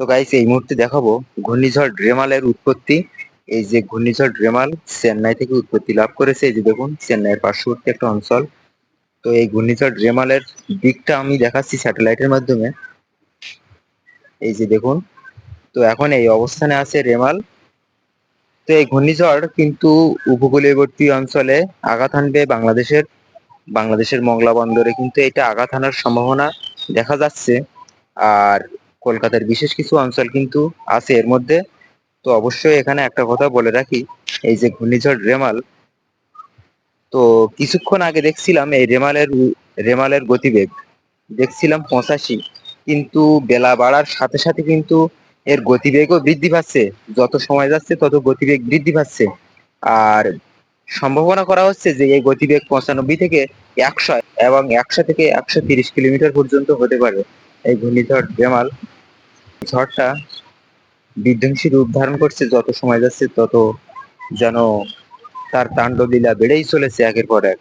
তো গাইস এই মুহূর্তে দেখাবো ঘূর্ণিঝড় রেমালের উৎপত্তি। এই যে ঘূর্ণিঝড় রেমাল চেন্নাই থেকে উৎপত্তি লাভ করেছে, এই যে দেখুন, চেন্নাইয়ের পার্শ্ববর্তী একটা অঞ্চল। তো এই ঘূর্ণিঝড় রেমালের দিকটা আমি দেখাচ্ছি স্যাটেলাইটের মাধ্যমে। এই যে দেখুন, তো এখন এই অবস্থানে আছে রেমাল তো এই ঘূর্ণিঝড় কিন্তু উপকূলীয়বর্তী অঞ্চলে আঘাত হানবে বাংলাদেশের বাংলাদেশের মংলা বন্দরে। কিন্তু এটা আঘাত হানার সম্ভাবনা দেখা যাচ্ছে। আর কলকাতার বিশেষ কিছু অঞ্চল কিন্তু আছে। এর মধ্যে তো অবশ্যই এখানে একটা কথা বলে রাখি, এই যে ঘূর্ণিঝড় রেমাল, তো কিছুক্ষণ আগে দেখছিলাম এই রেমালের রেমালের গতিবেগ, দেখছিলাম পঁচাশি, কিন্তু বেলা বাড়ার সাথে সাথে কিন্তু এর গতিবেগও বৃদ্ধি পাচ্ছে। যত সময় যাচ্ছে তত গতিবেগ বৃদ্ধি পাচ্ছে। আর সম্ভাবনা করা হচ্ছে যে এই গতিবেগ পঁচানব্বই থেকে একশো এবং একশো থেকে একশো তিরিশ কিলোমিটার পর্যন্ত হতে পারে এই ঘূর্ণিঝড় রেমাল। ঝড়টা বিধ্বংসী রূপ ধারণ করছে, যত সময় যাচ্ছে তত যেন তার তাণ্ডব লীলা বেড়েই চলেছে একের পর এক।